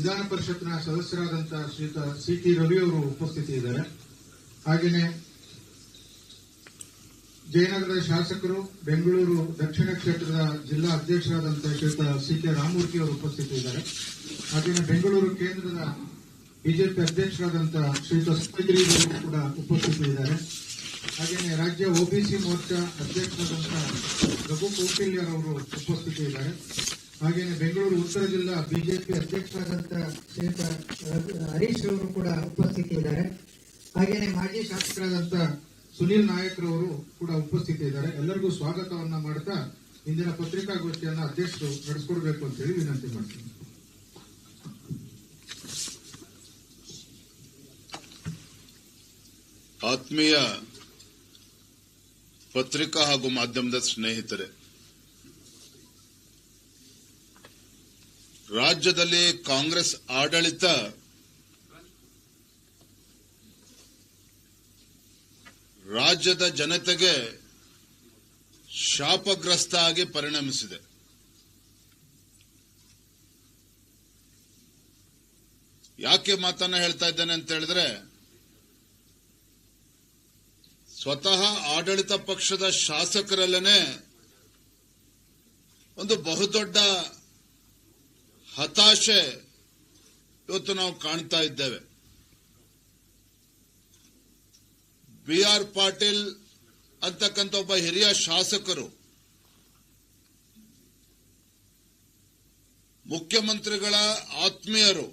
ವಿಧಾನ ಪರಿಷತ್ನ ಸದಸ್ಯರಾದಂತಹ ಶ್ರೀಯುತ ಸಿ ಟಿ ರವಿ ಅವರು ಉಪಸ್ಥಿತಿ ಇದ್ದಾರೆ ಹಾಗೆಯೇ ಜಯನಗರದ ಶಾಸಕರು, ಬೆಂಗಳೂರು ದಕ್ಷಿಣ ಕ್ಷೇತ್ರದ ಜಿಲ್ಲಾ ಅಧ್ಯಕ್ಷರಾದಂತಹ ಶ್ರೀಯುತ ಸಿ ಕೆ ರಾಮಮೂರ್ತಿ ಅವರು ಉಪಸ್ಥಿತಿ ಇದ್ದಾರೆ. ಹಾಗೆಯೇ ಬೆಂಗಳೂರು ಕೇಂದ್ರದ ಬಿಜೆಪಿ ಅಧ್ಯಕ್ಷರಾದಂತಹ ಶ್ರೀಯುತ ಸುಮಗಿರಿ ಅವರು ಕೂಡ ಉಪಸ್ಥಿತಿ ಇದ್ದಾರೆ. ಹಾಗೆಯೇ ರಾಜ್ಯ ಒಬಿಸಿ ಮೋರ್ಚಾ ಅಧ್ಯಕ್ಷರಾದಂತಹ ರಘು ಕೌಟಿಲ್ಯರವರು ಉಪಸ್ಥಿತಿ ಇದ್ದಾರೆ. ಹಾಗೆಯೇ ಬೆಂಗಳೂರು, ಉತ್ತರ ಜಿಲ್ಲಾ ಬಿಜೆಪಿ ಅಧ್ಯಕ್ಷರಾದಂತಹ ಶ್ರೀಯುತ ಹರೀಶ್ ಅವರು ಕೂಡ ಉಪಸ್ಥಿತಿ ಇದ್ದಾರೆ ಹಾಗೆಯೇ ಮಾಜಿ ಶಾಸಕರಾದಂತ ಸುನೀಲ್ ನಾಯಕ್ರವರು ಕೂಡ ಉಪಸ್ಥಿತಿ ಇದ್ದಾರೆ ಎಲ್ಲರಿಗೂ ಸ್ವಾಗತವನ್ನ ಮಾಡ್ತಾ ಇಂದಿನ ಪತ್ರಿಕಾಗೋಷ್ಠಿಯನ್ನ ಅಧ್ಯಕ್ಷರು ನಡೆಸ್ಕೊಡ್ಬೇಕು ಅಂತ ಹೇಳಿ ವಿನಂತಿ ಮಾಡ್ತೀನಿ. ಆತ್ಮೀಯ ಪತ್ರಿಕಾ ಹಾಗೂ ಮಾಧ್ಯಮದ ಸ್ನೇಹಿತರೆ ರಾಜ್ಯದಲ್ಲಿ ಕಾಂಗ್ರೆಸ್ ಆಡಳಿತ. ರಾಜ್ಯದ ಜನತೆಗೆ ಶಾಪಗ್ರಸ್ತ ಆಗಿ ಪರಿಣಮಿಸಿದೆ. ಯಾಕೆ ಮಾತನ್ನ ಹೇಳ್ತಾ ಇದ್ದೇನೆ ಅಂತ ಹೇಳಿದ್ರೆ, ಸ್ವತಃ ಆಡಳಿತ ಪಕ್ಷದ ಶಾಸಕರಲ್ಲೇನೆ ಒಂದು ಬಹುದೊಡ್ಡ ಹತಾಶೆ ಇವತ್ತು ನಾವು ಕಾಣ್ತಾ ಇದ್ದೇವೆ. ಬಿ ಆರ್ ಪಾಟೀಲ್ ಅಂತಕ್ಕಂಥ ಒಬ್ಬ ಹಿರಿಯ ಶಾಸಕರು, ಮುಖ್ಯಮಂತ್ರಿಗಳ ಆತ್ಮೀಯರು,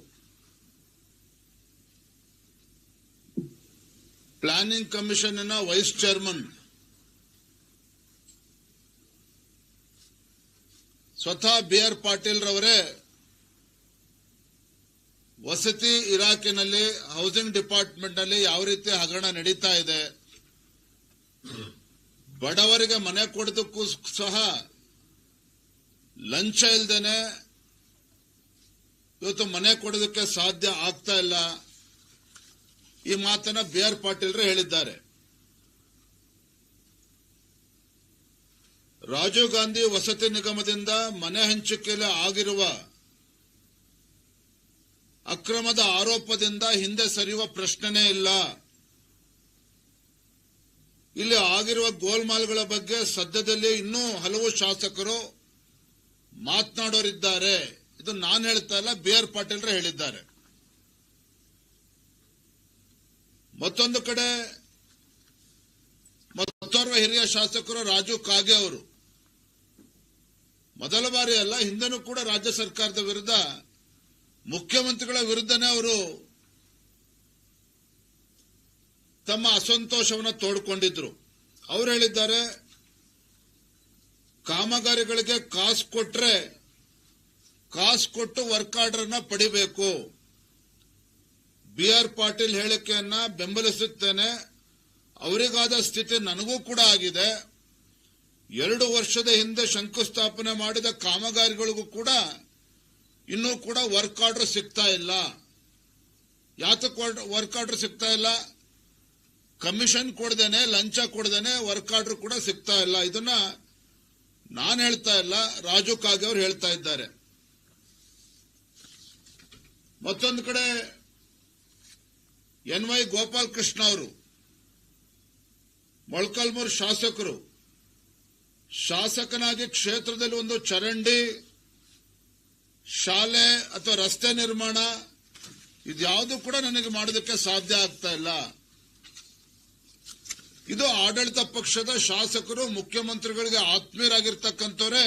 ಪ್ಲಾನಿಂಗ್ ಕಮಿಷನ್ನ ವೈಸ್ ಚೇರ್ಮನ್, ಸ್ವತಃ ಬಿ ಆರ್ ಪಾಟೀಲ್ ರವರೇ ವಸತಿ ಇಲಾಖೆನಲ್ಲಿ ಹೌಸಿಂಗ್ ಡಿಪಾರ್ಟ್ಮೆಂಟ್ನಲ್ಲಿ ಯಾವ ರೀತಿ ಹಗರಣ ನಡೀತಾ ಇದೆ? ಬಡವರಿಗೆ ಮನೆ ಕೊಡೋದಕ್ಕೂ ಸಹ ಲಂಚ ಇಲ್ದೇನೆ ಇವತ್ತು ಮನೆ ಕೊಡೋದಕ್ಕೆ ಸಾಧ್ಯ ಆಗ್ತಾ ಇಲ್ಲ. ಈ ಮಾತನ್ನ ಬಿ ಆರ್ ಪಾಟೀಲ್ರು ಹೇಳಿದ್ದಾರೆ. ರಾಜೀವ್ ಗಾಂಧಿ ವಸತಿ ನಿಗಮದಿಂದ ಮನೆ ಹಂಚಿಕೆಯಲ್ಲಿ ಆಗಿರುವ ಅಕ್ರಮದ ಆರೋಪದಿಂದ ಹಿಂದೆ ಸರಿಯುವ ಪ್ರಶ್ನೆನೇ ಇಲ್ಲ. ಇಲ್ಲಿ ಆಗಿರುವ ಗೋಲ್ಮಾಲ್ಗಳ ಬಗ್ಗೆ ಸದ್ಯದಲ್ಲಿ ಇನ್ನೂ ಹಲವು ಶಾಸಕರು ಮಾತನಾಡೋರಿದ್ದಾರೆ. ಇದು ನಾನು ಹೇಳ್ತಾ ಇಲ್ಲ, ಬಿ ಆರ್ ಪಾಟೀಲ್ರು ಹೇಳಿದ್ದಾರೆ. ಮತ್ತೊಂದು ಕಡೆ, ಮತ್ತೋರ್ವ ಹಿರಿಯ ಶಾಸಕರು ರಾಜು ಕಾಗೆ ಅವರು. ಮೊದಲ ಬಾರಿ ಅಲ್ಲ, ಹಿಂದೆನೂ ಕೂಡ ರಾಜ್ಯ ಸರ್ಕಾರದ ವಿರುದ್ಧ ಮುಖ್ಯಮಂತ್ರಿಗಳ ವಿರುದ್ಧನೇ ಅವರು ತಮ್ಮ ಅಸಂತೋಷವನ್ನು ತೋಡ್ಕೊಂಡಿದ್ರು. ಅವ್ರು ಹೇಳಿದ್ದಾರೆ, ಕಾಮಗಾರಿಗಳಿಗೆ ಕಾಸು ಕೊಟ್ರೆ ಕಾಸು ಕೊಟ್ಟು ವರ್ಕ್ ಆರ್ಡರ್ನ ಪಡಿಬೇಕು. ಬಿ ಆರ್ ಪಾಟೀಲ್ ಹೇಳಿಕೆಯನ್ನ ಬೆಂಬಲಿಸುತ್ತೇನೆ. ಅವರಿಗಾದ ಸ್ಥಿತಿ ನನಗೂ ಕೂಡ ಆಗಿದೆ. ಎರಡು ವರ್ಷದ ಹಿಂದೆ ಶಂಕುಸ್ಥಾಪನೆ ಮಾಡಿದ ಕಾಮಗಾರಿಗಳಿಗೂ ಕೂಡ ಇನ್ನೂ ಕೂಡ ವರ್ಕ್ ಆರ್ಡರ್ ಸಿಗ್ತಾ ಇಲ್ಲ. ಯಾತಕ್ಕೆ ವರ್ಕ್ ಆರ್ಡರ್ ಸಿಗ್ತಾ ಇಲ್ಲ? ಕಮಿಷನ್ ಕೊಡ್ದೇನೆ, ಲಂಚ ಕೊಡ್ದೇನೆ ವರ್ಕ್ ಆರ್ಡರ್ ಕೂಡ ಸಿಗ್ತಾ ಇಲ್ಲ. ಇದನ್ನ ನಾನು ಹೇಳ್ತಾ ಇಲ್ಲ, ರಾಜು ಕಾಗೆ ಅವರು ಹೇಳ್ತಾ ಇದ್ದಾರೆ. ಮತ್ತೊಂದು ಕಡೆ ಎನ್ ವೈ ಗೋಪಾಲ್ ಕೃಷ್ಣ ಅವರು, ಮೊಳಕಾಲ್ಮೂರು ಶಾಸಕರು, ಶಾಸಕನಾಗಿ ಕ್ಷೇತ್ರದಲ್ಲಿ ಒಂದು ಚರಂಡಿ ಶಾಲೆ ಅಥವಾ ರಸ್ತೆ ನಿರ್ಮಾಣ, ಇದ್ಯಾವುದು ಕೂಡ ನನಗೆ ಮಾಡೋದಕ್ಕೆ ಸಾಧ್ಯ ಆಗ್ತಾ ಇಲ್ಲ. ಇದು ಆಡಳಿತ ಪಕ್ಷದ ಶಾಸಕರು, ಮುಖ್ಯಮಂತ್ರಿಗಳಿಗೆ ಆತ್ಮೀಯರಾಗಿರ್ತಕ್ಕಂಥವರೇ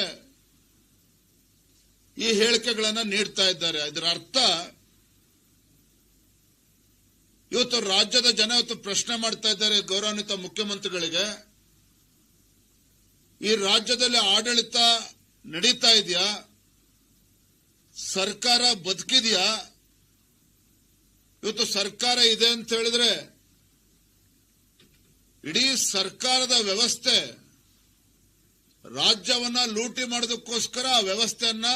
ಈ ಹೇಳಿಕೆಗಳನ್ನು ನೀಡ್ತಾ ಇದ್ದಾರೆ. ಇದರ ಅರ್ಥ, ಇವತ್ತು ರಾಜ್ಯದ ಜನ ಇವತ್ತು ಪ್ರಶ್ನೆ ಮಾಡ್ತಾ ಇದ್ದಾರೆ ಗೌರವಾನ್ವಿತ ಮುಖ್ಯಮಂತ್ರಿಗಳಿಗೆ. ಈ ರಾಜ್ಯದಲ್ಲಿ ಆಡಳಿತ ನಡೀತಾ ಇದೆಯಾ? ಸರ್ಕಾರ ಬದುಕಿದೆಯಾ? ಇವತ್ತು ಸರ್ಕಾರ ಇದೆ ಅಂತ ಹೇಳಿದ್ರೆ ಇಡೀ ಸರ್ಕಾರದ ವ್ಯವಸ್ಥೆ ರಾಜ್ಯವನ್ನ ಲೂಟಿ ಮಾಡೋದಕ್ಕೋಸ್ಕರ ಆ ವ್ಯವಸ್ಥೆಯನ್ನ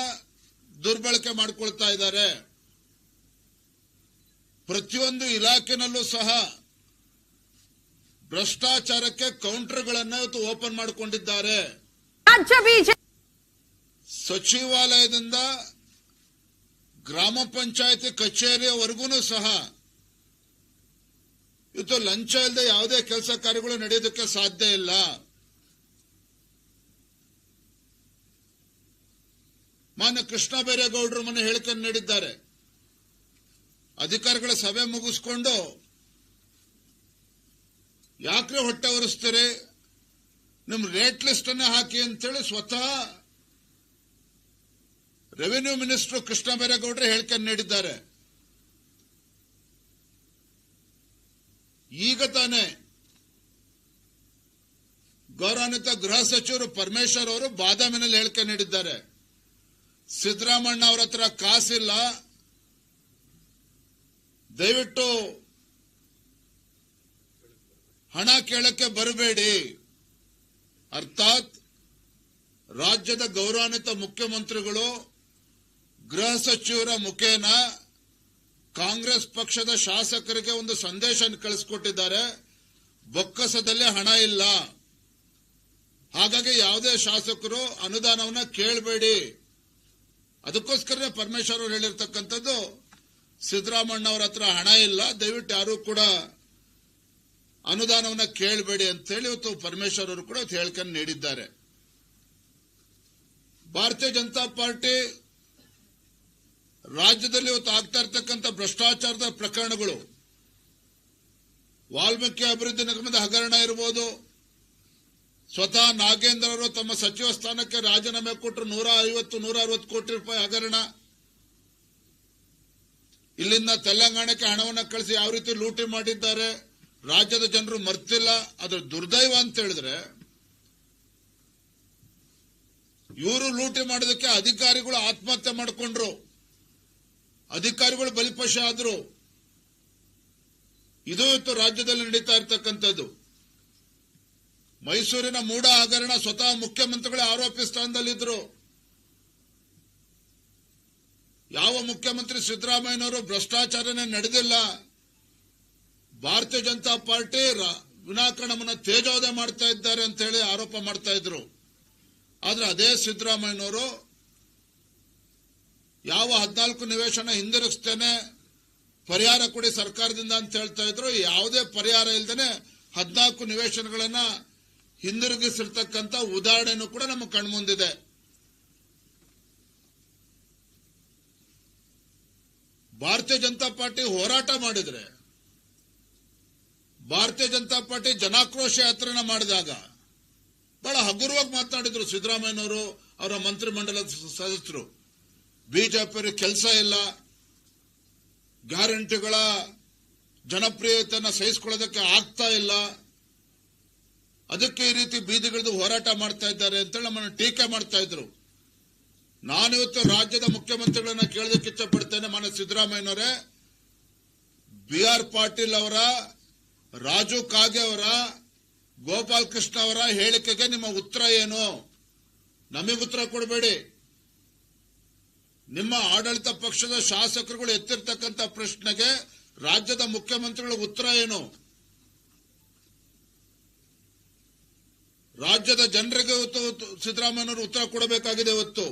ದುರ್ಬಳಕೆ ಮಾಡಿಕೊಳ್ತಾ ಇದ್ದಾರೆ. ಪ್ರತಿಯೊಂದು ಇಲಾಖೆನಲ್ಲೂ ಸಹ ಭ್ರಷ್ಟಾಚಾರಕ್ಕೆ ಕೌಂಟರ್ಗಳನ್ನ ಇವತ್ತು ಓಪನ್ ಮಾಡಿಕೊಂಡಿದ್ದಾರೆ. ಸಚಿವಾಲಯದಿಂದ ಗ್ರಾಮ ಪಂಚಾಯತಿ ಕಚೇರಿಯವರೆಗೂ ಸಹ ಇವತ್ತು ಲಂಚ ಇಲ್ಲದೆ ಯಾವುದೇ ಕೆಲಸ ಕಾರ್ಯಗಳು ನಡೆಯೋದಕ್ಕೆ ಸಾಧ್ಯ ಇಲ್ಲ. ಮಾನ್ಯ ಕೃಷ್ಣ ಬೈರೇಗೌಡರು ಮನೆ ಹೇಳಿಕೆ ನೀಡಿದ್ದಾರೆ. ಅಧಿಕಾರಿಗಳ ಸಭೆ ಮುಗಿಸ್ಕೊಂಡು ಯಾಕ್ರೆ ಹೊಟ್ಟೆ ಒರೆಸ್ತೀರಿ? ನಿಮ್ ರೇಟ್ ಲಿಸ್ಟ್ ಅನ್ನ ಹಾಕಿ ಅಂತೇಳಿ ಸ್ವತಃ ರೆವಿನ್ಯೂ ಮಿನಿಸ್ಟರ್ ಕೃಷ್ಣ ಬೈರೇಗೌಡರು ಹೇಳಿಕೆ ನೀಡಿದ್ದಾರೆ. ಈಗ ತಾನೇ ಗೌರವಾನ್ವಿತ ಗೃಹ ಸಚಿವರು ಪರಮೇಶ್ವರ್ ಅವರು ಬಾದಾಮಿನಲ್ಲಿ ಹೇಳಿಕೆ ನೀಡಿದ್ದಾರೆ. ಸಿದ್ದರಾಮಣ್ಣ ಅವರ ಹತ್ರ ಕಾಸಿಲ್ಲ. ದಯವಿಟ್ಟು ಹಣ ಕೇಳಕ್ಕೆ ಬರಬೇಡಿ. ಅರ್ಥಾತ್ ರಾಜ್ಯದ ಗೌರವಾನ್ವಿತ ಮುಖ್ಯಮಂತ್ರಿಗಳು ಗೃಹ ಸಚಿವರ ಮುಖೇನ ಕಾಂಗ್ರೆಸ್ ಪಕ್ಷದ ಶಾಸಕರಿಗೆ ಒಂದು ಸಂದೇಶ ಕಳಿಸ್ಕೊಟ್ಟಿದ್ದಾರೆ. ಬೊಕ್ಕಸದಲ್ಲಿ ಹಣ ಇಲ್ಲ. ಹಾಗಾಗಿ ಯಾವುದೇ ಶಾಸಕರು ಅನುದಾನವನ್ನ ಕೇಳಬೇಡಿ. ಅದಕ್ಕೋಸ್ಕರನೇ ಪರಮೇಶ್ವರ್ ಅವರು ಹೇಳಿರ್ತಕ್ಕಂಥದ್ದು ಸಿದ್ದರಾಮಣ್ಣ ಅವರ ಹತ್ರ ಹಣ ಇಲ್ಲ, ದಯವಿಟ್ಟು ಯಾರೂ ಕೂಡ ಅನುದಾನವನ್ನ ಕೇಳಬೇಡಿ ಅಂತ ಹೇಳಿ ಇವತ್ತು ಪರಮೇಶ್ವರ್ ಅವರು ಕೂಡ ಇವತ್ತು ಹೇಳಿಕೆ ನೀಡಿದ್ದಾರೆ. ಭಾರತೀಯ ಜನತಾ ಪಾರ್ಟಿ ರಾಜ್ಯದಲ್ಲಿ ಇವತ್ತು ಆಗ್ತಾ ಇರ್ತಕ್ಕಂಥ ಭ್ರಷ್ಟಾಚಾರದ ಪ್ರಕರಣಗಳು, ವಾಲ್ಮೀಕಿ ಅಭಿವೃದ್ಧಿ ನಿಗಮದ ಹಗರಣ ಇರಬಹುದು ಸ್ವತಃ ನಾಗೇಂದ್ರ ಅವರು ತಮ್ಮ ಸಚಿವ ಸ್ಥಾನಕ್ಕೆ ರಾಜೀನಾಮೆ ಕೊಟ್ಟರು ನೂರ ಐವತ್ತು, ನೂರ ಅರವತ್ತು ಕೋಟಿ ರೂಪಾಯಿ ಹಗರಣ. ಇಲ್ಲಿಂದ ತೆಲಂಗಾಣಕ್ಕೆ ಹಣವನ್ನ ಕಳಿಸಿ ಯಾವ ರೀತಿ ಲೂಟಿ ಮಾಡಿದ್ದಾರೆ, ರಾಜ್ಯದ ಜನರು ಮರ್ತಿಲ್ಲ ಅದರ ದುರ್ದೈವ ಅಂತ ಹೇಳಿದ್ರೆ, ಇವರು ಲೂಟಿ ಮಾಡೋದಕ್ಕೆ ಅಧಿಕಾರಿಗಳು ಆತ್ಮಹತ್ಯೆ ಮಾಡಿಕೊಂಡ್ರು. ಅಧಿಕಾರಿಗಳು ಬಲಿಪಶ ಆದ್ರು ಇದು ಇವತ್ತು ರಾಜ್ಯದಲ್ಲಿ ನಡೀತಾ ಇರತಕ್ಕಂಥದ್ದು. ಮೈಸೂರಿನ ಮೂಡ ಹಗರಣ ಸ್ವತಃ ಮುಖ್ಯಮಂತ್ರಿಗಳೇ ಆರೋಪಿ ಸ್ಥಾನದಲ್ಲಿದ್ರು. ಯಾವ ಮುಖ್ಯಮಂತ್ರಿ ಸಿದ್ದರಾಮಯ್ಯನವರು ಭ್ರಷ್ಟಾಚಾರನೇ ನಡೆದಿಲ್ಲ. ಭಾರತೀಯ ಜನತಾ ಪಾರ್ಟಿ ವಿನಾಕರಣವನ್ನ ತೇಜೋದೆ ತೇಜೋದಯ ಮಾಡ್ತಾ ಇದ್ದಾರೆ ಅಂತ ಹೇಳಿ ಆರೋಪ ಮಾಡ್ತಾ ಇದ್ರು. ಆದ್ರೆ ಅದೇ ಸಿದ್ದರಾಮಯ್ಯನವರು ಯಾವ ಹದಿನಾಲ್ಕು ನಿವೇಶನ ಹಿಂದಿರುಗಿಸ್ತೇನೆ, ಪರಿಹಾರ ಕೊಡಿ ಸರ್ಕಾರದಿಂದ ಅಂತ ಹೇಳ್ತಾ ಇದ್ರು. ಯಾವುದೇ ಪರಿಹಾರ ಇಲ್ದೇನೆ ಹದಿನಾಲ್ಕು ನಿವೇಶನಗಳನ್ನ ಹಿಂದಿರುಗಿಸಿರ್ತಕ್ಕಂಥ ಉದಾಹರಣೆನೂ ಕೂಡ ನಮ್ಮ ಕಣ್ಮುಂದಿದೆ. ಭಾರತೀಯ ಜನತಾ ಪಾರ್ಟಿ ಹೋರಾಟ ಮಾಡಿದ್ರೆ, ಭಾರತೀಯ ಜನತಾ ಪಾರ್ಟಿ ಜನಾಕ್ರೋಶ ಯಾತ್ರೆನ ಮಾಡಿದಾಗ ಬಹಳ ಹಗುರವಾಗಿ ಮಾತನಾಡಿದ್ರು ಸಿದ್ದರಾಮಯ್ಯನವರು, ಅವರ ಮಂತ್ರಿಮಂಡಲದ ಸದಸ್ಯರು. ಬಿಜೆಪಿ ಕೆಲಸ ಇಲ್ಲ. ಗ್ಯಾರಂಟಿಗಳ ಜನಪ್ರಿಯತೆಯನ್ನು ಸಹಿಸಿಕೊಳ್ಳೋದಕ್ಕೆ ಆಗ್ತಾ ಇಲ್ಲ. ಅದಕ್ಕೆ ಈ ರೀತಿ ಬೀದಿಗಳದ್ದು ಹೋರಾಟ ಮಾಡ್ತಾ ಇದ್ದಾರೆ ಅಂತೇಳಿ ನಮ್ಮನ್ನು ಟೀಕೆ ಮಾಡ್ತಾ ಇದ್ರು. ನಾನಿವತ್ತು ರಾಜ್ಯದ ಮುಖ್ಯಮಂತ್ರಿಗಳನ್ನ ಕೇಳೋದಕ್ಕೆ ಇಚ್ಛಪಡ್ತೇನೆ ಮಾನ್ಯ ಸಿದ್ದರಾಮಯ್ಯನವರೇ. ಬಿ ಆರ್ ಪಾಟೀಲ್ ಅವರ, ರಾಜು ಕಾಗೆ ಅವರ ಗೋಪಾಲ್ ಕೃಷ್ಣ ಅವರ ಹೇಳಿಕೆಗೆ ನಿಮ್ಮ ಉತ್ತರ ಏನು? ನಮಗೆ ಉತ್ತರ ಕೊಡಬೇಡಿ. ನಿಮ್ಮ ಆಡಳಿತ ಪಕ್ಷದ ಶಾಸಕರುಗಳು ಎತ್ತಿರ್ತಕ್ಕಂತ ಪ್ರಶ್ನೆಗೆ ರಾಜ್ಯದ ಮುಖ್ಯಮಂತ್ರಿಗಳ ಉತ್ತರ ಏನು? ರಾಜ್ಯದ ಜನರಿಗೆ ಸಿದ್ದರಾಮಯ್ಯನವರು ಉತ್ತರ ಕೊಡಬೇಕಾಗಿದೆ ಇವತ್ತು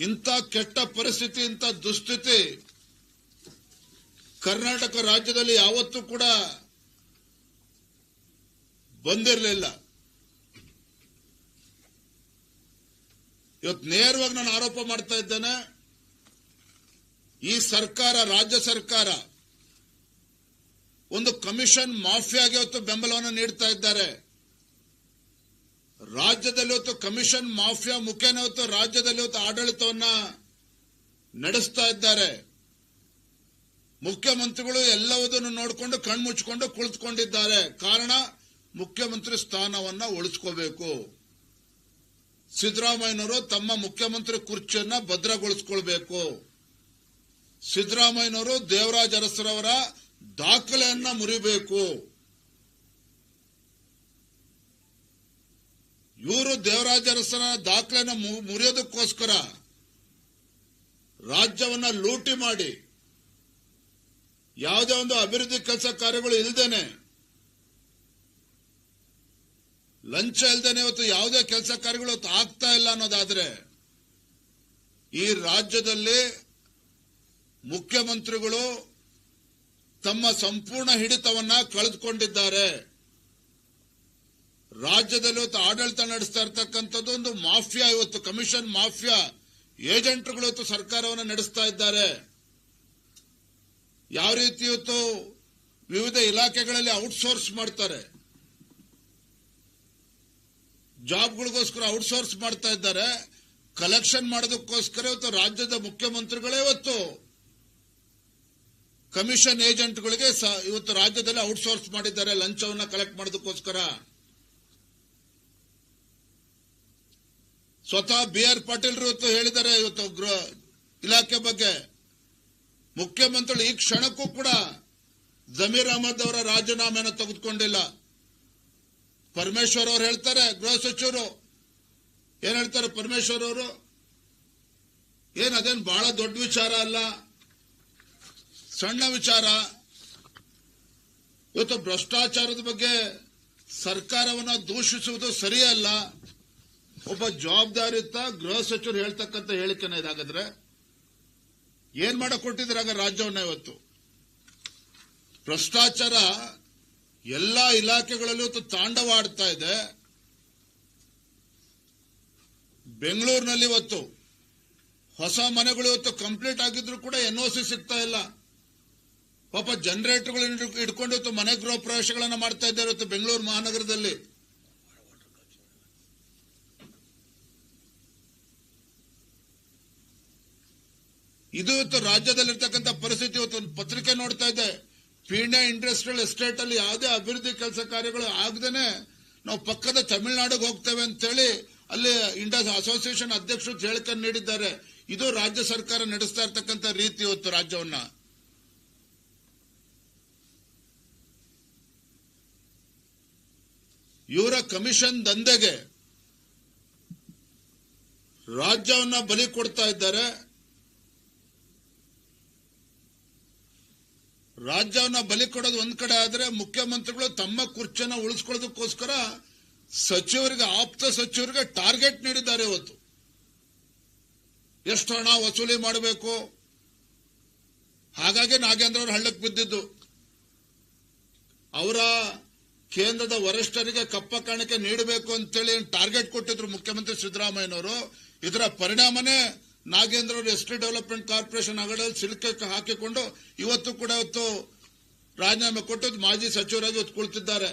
ಇಂಥ ಕೆಟ್ಟ ಪರಿಸ್ಥಿತಿ, ಇಂಥ ದುಸ್ಥಿತಿ ಕರ್ನಾಟಕ ರಾಜ್ಯದಲ್ಲಿ ಯಾವತ್ತೂ ಕೂಡ ಬಂದಿರಲಿಲ್ಲ. ಇವತ್ತು ನೇರವಾಗಿ ನಾನು ಆರೋಪ ಮಾಡ್ತಾ ಇದ್ದೇನೆ, ಈ ಸರ್ಕಾರ, ರಾಜ್ಯ ಸರ್ಕಾರ ಒಂದು ಕಮಿಷನ್ ಮಾಫಿಯಾಗೆ ಇವತ್ತು ಬೆಂಬಲವನ್ನು ನೀಡ್ತಾ ಇದ್ದಾರೆ. ರಾಜ್ಯದಲ್ಲಿ ಇವತ್ತು ಕಮಿಷನ್ ಮಾಫಿಯಾ ಮುಖೇನ ಇವತ್ತು ರಾಜ್ಯದಲ್ಲಿ ಇವತ್ತು ಆಡಳಿತವನ್ನ ನಡೆಸ್ತಾ ಇದ್ದಾರೆ. ಮುಖ್ಯಮಂತ್ರಿಗಳು ಎಲ್ಲವುದನ್ನು ನೋಡಿಕೊಂಡು ಕಣ್ಮುಚ್ಚಿಕೊಂಡು ಕುಳಿತುಕೊಂಡಿದ್ದಾರೆ. ಕಾರಣ ಮುಖ್ಯಮಂತ್ರಿ ಸ್ಥಾನವನ್ನ ಉಳಿಸ್ಕೋಬೇಕು. ಸಿದ್ದರಾಮಯ್ಯನವರು ತಮ್ಮ ಮುಖ್ಯಮಂತ್ರಿ ಕುರ್ಚಿಯನ್ನ ಭದ್ರಗೊಳಿಸ್ಕೊಳ್ಬೇಕು. ಸಿದ್ದರಾಮಯ್ಯನವರು ದೇವರಾಜ ಅರಸರವರ ದಾಖಲೆಯನ್ನ ಮುರಿಬೇಕು. ಇವರು ದೇವರಾಜ ಅರಸರ ದಾಖಲೆಯನ್ನ ಮುರಿಯೋದಕ್ಕೋಸ್ಕರ ರಾಜ್ಯವನ್ನ ಲೂಟಿ ಮಾಡಿ, ಯಾವುದೇ ಒಂದು ಅಭಿವೃದ್ಧಿ ಕೆಲಸ ಕಾರ್ಯಗಳು ಇಲ್ದೇನೆ ಲಂಚ ಇಲ್ದೇನೆ ಇವತ್ತು ಯಾವುದೇ ಕೆಲಸ ಕಾರ್ಯಗಳು ಆಗ್ತಾ ಇಲ್ಲ ಅನ್ನೋದಾದ್ರೆ, ಈ ರಾಜ್ಯದಲ್ಲಿ ಮುಖ್ಯಮಂತ್ರಿಗಳು ತಮ್ಮ ಸಂಪೂರ್ಣ ಹಿಡಿತವನ್ನ ಕಳೆದುಕೊಂಡಿದ್ದಾರೆ. ರಾಜ್ಯದಲ್ಲಿ ಇವತ್ತು ಆಡಳಿತ ನಡೆಸ್ತಾ ಇರ್ತಕ್ಕಂಥದ್ದು ಒಂದು ಮಾಫಿಯಾ ಇವತ್ತು, ಕಮಿಷನ್ ಮಾಫಿಯಾ ಏಜೆಂಟ್ಗಳು ಇವತ್ತು ಸರ್ಕಾರವನ್ನು ನಡೆಸ್ತಾ ಇದ್ದಾರೆ. ಯಾವ ರೀತಿ ಇವತ್ತು ವಿವಿಧ ಇಲಾಖೆಗಳಲ್ಲಿ ಔಟ್ಸೋರ್ಸ್ ಮಾಡ್ತಾರೆ. ಜಾಬ್ಗಳಿಗೋಸ್ಕರ ಔಟ್ಸೋರ್ಸ್ ಮಾಡ್ತಾ ಇದ್ದಾರೆ. ಕಲೆಕ್ಷನ್ ಮಾಡೋದಕ್ಕೋಸ್ಕರ ಇವತ್ತು ರಾಜ್ಯದ ಮುಖ್ಯಮಂತ್ರಿಗಳೇ ಇವತ್ತು ಕಮಿಷನ್ ಏಜೆಂಟ್ಗಳಿಗೆ ಗಳಿಗೆ ಇವತ್ತು ರಾಜ್ಯದಲ್ಲಿ ಔಟ್ಸೋರ್ಸ್ ಮಾಡಿದ್ದಾರೆ, ಲಂಚವನ್ನ ಕಲೆಕ್ಟ್ ಮಾಡೋದಕ್ಕೋಸ್ಕರ. ಸ್ವತಃ ಬಿ ಆರ್ ಪಾಟೀಲ್ ಇವತ್ತು ಹೇಳಿದ್ದಾರೆ, ಇವತ್ತು ಗೃಹ ಇಲಾಖೆ ಬಗ್ಗೆ. ಮುಖ್ಯಮಂತ್ರಿಗಳು ಈ ಕ್ಷಣಕ್ಕೂ ಕೂಡ ಜಮೀರ್ ಅಹಮದ್ ಅವರ ರಾಜೀನಾಮೆಯನ್ನು ತೆಗೆದುಕೊಂಡಿಲ್ಲ. ಪರಮೇಶ್ವರ್ ಅವರು ಹೇಳ್ತಾರೆ, ಗೃಹ ಸಚಿವರು. ಏನ್ ಹೇಳ್ತಾರೆ ಪರಮೇಶ್ವರ್ ಅವರು? ಏನ್, ಅದೇನ್ ಬಹಳ ದೊಡ್ಡ ವಿಚಾರ ಅಲ್ಲ? ಸಣ್ಣ ವಿಚಾರ. ಇವತ್ತು ಭ್ರಷ್ಟಾಚಾರದ ಬಗ್ಗೆ ಸರ್ಕಾರವನ್ನ ದೂಷಿಸುವುದು ಸರಿಯಲ್ಲ. ಒಬ್ಬ ಜವಾಬ್ದಾರಿಯುತ ಗೃಹ ಸಚಿವರು ಹೇಳ್ತಕ್ಕಂಥ ಹೇಳಿಕೆನ ಇದಾಗದ್ರೆ ಏನ್ ಮಾಡಕ್ ಕೊಟ್ಟಿದ್ರಾಗ ರಾಜ್ಯವನ್ನ ಇವತ್ತು? ಭ್ರಷ್ಟಾಚಾರ ಎಲ್ಲಾ ಇಲಾಖೆಗಳಲ್ಲೂ ತಾಂಡವಾಡ್ತಾ ಇದೆ. ಬೆಂಗಳೂರಿನಲ್ಲಿ ಇವತ್ತು ಹೊಸ ಮನೆಗಳು ಇವತ್ತು ಕಂಪ್ಲೀಟ್ ಆಗಿದ್ರು ಕೂಡ ಎನ್ ಒ ಸಿ ಸಿಗ್ತಾ ಇಲ್ಲ. ಪಾಪ ಜನರೇಟರ್ಗಳು ಇಟ್ಕೊಂಡು ಇವತ್ತು ಮನೆ ಗೃಹ ಪ್ರವೇಶಗಳನ್ನು ಮಾಡ್ತಾ ಇದ್ದಾರೆ ಇವತ್ತು ಬೆಂಗಳೂರು ಮಹಾನಗರದಲ್ಲಿ. ಇದು ಇವತ್ತು ರಾಜ್ಯದಲ್ಲಿರ್ತಕ್ಕಂಥ ಪರಿಸ್ಥಿತಿ ಇವತ್ತು ಒಂದು ಪತ್ರಿಕೆ ನೋಡ್ತಾ ಇದೆ. ಪೀಣ್ಯ ಇಂಡಸ್ಟ್ರಿಯಲ್ ಎಸ್ಟೇಟ್ ಅಲ್ಲಿ ಯಾವುದೇ ಅಭಿವೃದ್ಧಿ ಕೆಲಸ ಕಾರ್ಯಗಳು ಆಗದೇನೆ ನಾವು ಪಕ್ಕದ ತಮಿಳುನಾಡಿಗೆ ಹೋಗ್ತೇವೆ ಅಂತೇಳಿ ಅಲ್ಲಿ ಇಂಡಸ್ ಅಸೋಸಿಯೇಷನ್ ಅಧ್ಯಕ್ಷರು ಹೇಳಿಕೆ ನೀಡಿದ್ದಾರೆ. ಇದು ರಾಜ್ಯ ಸರ್ಕಾರ ನಡೆಸ್ತಾ ಇರ್ತಕ್ಕಂಥ ರೀತಿ ಇವತ್ತು ರಾಜ್ಯವನ್ನ. ಇವರ ಕಮಿಷನ್ ದಂಧೆಗೆ ರಾಜ್ಯವನ್ನ ಬಲಿ ಕೊಡ್ತಾ ಇದ್ದಾರೆ. ರಾಜ್ಯವನ್ನ ಬಲಿ ಕೊಡೋದು ಒಂದ್ ಕಡೆ ಆದ್ರೆ ಮುಖ್ಯಮಂತ್ರಿಗಳು ತಮ್ಮ ಕುರ್ಚನ್ನ ಉಳಿಸ್ಕೊಳ್ಳೋದಕ್ಕೋಸ್ಕರ ಸಚಿವರಿಗೆ, ಆಪ್ತ ಸಚಿವರಿಗೆ ಟಾರ್ಗೆಟ್ ನೀಡಿದ್ದಾರೆ ಇವತ್ತು. ಎಷ್ಟು ಹಣ ವಸೂಲಿ ಮಾಡಬೇಕು? ಹಾಗಾಗಿ ನಾಗೇಂದ್ರ ಅವರು ಹಳ್ಳಕ್ಕೆ ಬಿದ್ದಿದ್ದು. ಅವರ ಕೇಂದ್ರದ ವರಿಷ್ಠರಿಗೆ ಕಪ್ಪ ಕಾಣಿಕೆ ನೀಡಬೇಕು ಅಂತೇಳಿ ಟಾರ್ಗೆಟ್ ಕೊಟ್ಟಿದ್ರು ಮುಖ್ಯಮಂತ್ರಿ ಸಿದ್ದರಾಮಯ್ಯನವರು. ಇದರ ಪರಿಣಾಮನೇ ನಾಗೇಂದ್ರ ಅವರು ಎಸ್ಟೇಟ್ ಡೆವಲಪ್ಮೆಂಟ್ ಕಾರ್ಪೊರೇಷನ್ ಅಗಡಲ್ಲಿ ಸಿಲುಕಕ್ಕೆ ಹಾಕಿಕೊಂಡು ಇವತ್ತು ಕೂಡ ಇವತ್ತು ರಾಜೀನಾಮೆ ಕೊಟ್ಟು ಮಾಜಿ ಸಚಿವರಾಗಿ ಇವತ್ತು ಕುಳಿತಿದ್ದಾರೆ.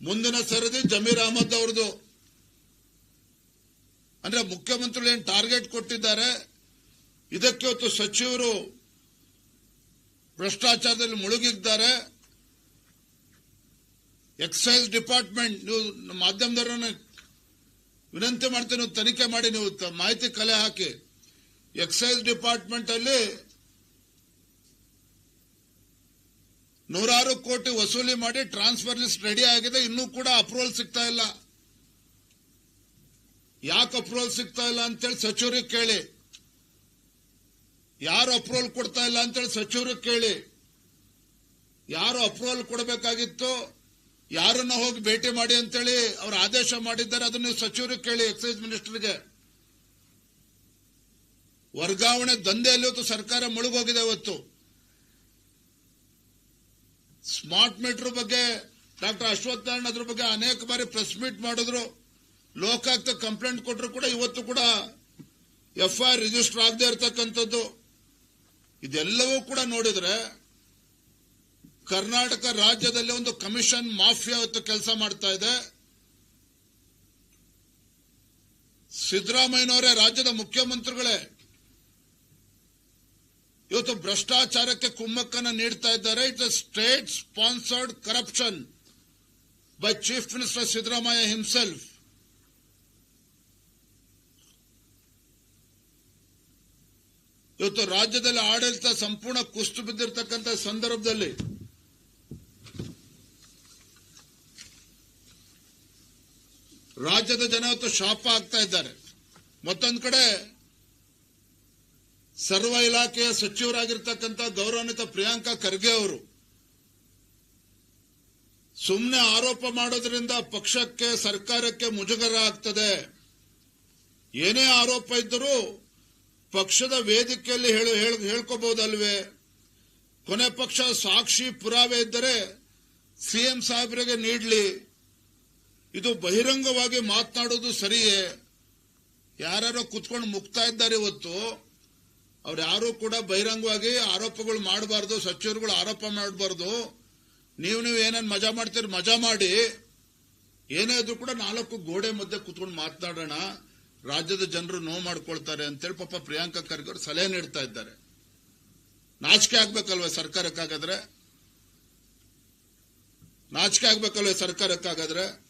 ಮುಂದಿನ ಸರದಿ ಜಮೀರ್ ಅಹಮದ್ ಅವರದು ಅಂದ್ರೆ ಮುಖ್ಯಮಂತ್ರಿಗಳು ಏನು ಟಾರ್ಗೆಟ್ ಕೊಟ್ಟಿದ್ದಾರೆ? ಇದಕ್ಕೆ ಇವತ್ತು ಸಚಿವರು ಭ್ರಷ್ಟಾಚಾರದಲ್ಲಿ ಮುಳುಗಿದ್ದಾರೆ. ಎಕ್ಸೈಸ್ ಡಿಪಾರ್ಟ್ಮೆಂಟ್ ನೀವು ಮಾಧ್ಯಮದವರನ್ನ ವಿನಂತಿ ಮಾಡ್ತೇನೆ, ನೀವು ತನಿಖೆ ಮಾಡಿ, ನೀವು ಮಾಹಿತಿ ಕಲೆ ಹಾಕಿ. ಎಕ್ಸೈಸ್ ಡಿಪಾರ್ಟ್ಮೆಂಟ್ ಅಲ್ಲಿ ನೂರಾರು ಕೋಟಿ ವಸೂಲಿ ಮಾಡಿ ಟ್ರಾನ್ಸ್ಫರ್ ಲಿಸ್ಟ್ ರೆಡಿ ಆಗಿದೆ, ಇನ್ನೂ ಕೂಡ ಅಪ್ರೂವಲ್ ಸಿಗ್ತಾ ಇಲ್ಲ. ಯಾಕೆ ಅಪ್ರೂವಲ್ ಸಿಗ್ತಾ ಇಲ್ಲ ಅಂತೇಳಿ ಸಚಿವರಿಗೆ ಕೇಳಿ. ಯಾರು ಅಪ್ರೂವಲ್ ಕೊಡ್ತಾ ಇಲ್ಲ ಅಂತೇಳಿ ಸಚಿವರಿಗೆ ಕೇಳಿ. ಯಾರು ಅಪ್ರೂವಲ್ ಕೊಡಬೇಕಾಗಿತ್ತು ಯಾರನ್ನ ಹೋಗಿ ಭೇಟಿ ಮಾಡಿ ಅಂತೇಳಿ ಅವರು ಆದೇಶ ಮಾಡಿದ್ದಾರೆ, ಅದನ್ನ ನೀವು ಸಚಿವರು ಕೇಳಿ, ಎಕ್ಸೈಸ್ ಮಿನಿಸ್ಟರ್ಗೆ. ವರ್ಗಾವಣೆ ದಂಧೆಯಲ್ಲಿ ಇವತ್ತು ಸರ್ಕಾರ ಮುಳುಗೋಗಿದೆ ಇವತ್ತು. ಸ್ಮಾರ್ಟ್ ಮೀಟರ್ ಬಗ್ಗೆ, ಡಾಕ್ಟರ್ ಅಶ್ವಥ್ ನಾರಾಯಣ್ ಅದ್ರ ಬಗ್ಗೆ ಅನೇಕ ಬಾರಿ ಪ್ರೆಸ್ ಮೀಟ್ ಮಾಡಿದ್ರು. ಲೋಕಾಯುಕ್ತ ಕಂಪ್ಲೇಂಟ್ ಕೊಟ್ಟರು ಕೂಡ ಇವತ್ತು ಕೂಡ ಎಫ್ಐಆರ್ ರಿಜಿಸ್ಟರ್ ಆಗದೆ ಇರತಕ್ಕಂಥದ್ದು. ಇದೆಲ್ಲವೂ ಕೂಡ ನೋಡಿದ್ರೆ ಕರ್ನಾಟಕ ರಾಜ್ಯದಲ್ಲಿ ಒಂದು ಕಮಿಷನ್ ಮಾಫಿಯಾ ಇವತ್ತು ಕೆಲಸ ಮಾಡ್ತಾ ಇದೆ. ಸಿದ್ದರಾಮಯ್ಯನವರೇ, ರಾಜ್ಯದ ಮುಖ್ಯಮಂತ್ರಿಗಳೇ, ಇವತ್ತು ಭ್ರಷ್ಟಾಚಾರಕ್ಕೆ ಕುಮ್ಮಕ್ಕನ್ನ ನೀಡ್ತಾ ಇದ್ದಾರೆ. It's state sponsored corruption by chief minister Siddaramaiah himself ಇವತ್ತು ರಾಜ್ಯದಲ್ಲಿ ಆಡಳಿತ ಸಂಪೂರ್ಣ ಕುಸ್ತು ಬಿದ್ದಿರ್ತಕ್ಕಂಥ ಸಂದರ್ಭದಲ್ಲಿ ರಾಜ್ಯದ ಜನ ಇವತ್ತು ಶಾಪ ಆಗ್ತಾ ಇದ್ದಾರೆ. ಮತ್ತೊಂದು ಕಡೆ ಸರ್ವ ಇಲಾಖೆಯ ಸಚಿವರಾಗಿರ್ತಕ್ಕಂಥ ಗೌರವಾನ್ವಿತ ಪ್ರಿಯಾಂಕಾ ಖರ್ಗೆ ಅವರು ಸುಮ್ಮನೆ ಆರೋಪ ಮಾಡೋದ್ರಿಂದ ಪಕ್ಷಕ್ಕೆ, ಸರ್ಕಾರಕ್ಕೆ ಮುಜುಗರ ಆಗ್ತದೆ. ಏನೇ ಆರೋಪ ಇದ್ದರೂ ಪಕ್ಷದ ವೇದಿಕೆಯಲ್ಲಿ ಹೇಳು, ಹೇಳ್- ಹೇಳ್ಕೋಬಹುದಲ್ವೇ? ಕೊನೆ ಪಕ್ಷ ಸಾಕ್ಷಿ ಪುರಾವೆ ಇದ್ದರೆ ಸಿಎಂ ಸಾಹೇಬರಿಗೆ ನೀಡಲಿ. ಇದು ಬಹಿರಂಗವಾಗಿ ಮಾತನಾಡೋದು ಸರಿಯೇ? ಯಾರ್ಯಾರೋ ಕುತ್ಕೊಂಡು ಮುಕ್ತಾ ಇದ್ದಾರೆ ಇವತ್ತು. ಅವ್ರು ಯಾರು ಕೂಡ ಬಹಿರಂಗವಾಗಿ ಆರೋಪಗಳು ಮಾಡಬಾರ್ದು, ಸಚಿವರುಗಳು ಆರೋಪ ಮಾಡಬಾರ್ದು. ನೀವು ನೀವು ಏನೇನು ಮಜಾ ಮಾಡ್ತೀರಿ, ಮಜಾ ಮಾಡಿ. ಏನೇ ಇದ್ರು ಕೂಡ ನಾಲ್ಕು ಗೋಡೆ ಮಧ್ಯೆ ಕುತ್ಕೊಂಡು ಮಾತನಾಡೋಣ. ರಾಜ್ಯದ ಜನರು ನೋವು ಮಾಡ್ಕೊಳ್ತಾರೆ ಅಂತೇಳಿ ಪಾಪ ಪ್ರಿಯಾಂಕಾ ಖರ್ಗೆ ಅವರು ಸಲಹೆ ನೀಡ್ತಾ ಇದ್ದಾರೆ. ನಾಚಿಕೆ ಆಗ್ಬೇಕಲ್ವ ಸರ್ಕಾರಕ್ಕಾಗಾದ್ರೆ? ನಾಚಿಕೆ ಆಗ್ಬೇಕಲ್ವ ಸರ್ಕಾರಕ್ಕಾಗಾದ್ರೆ?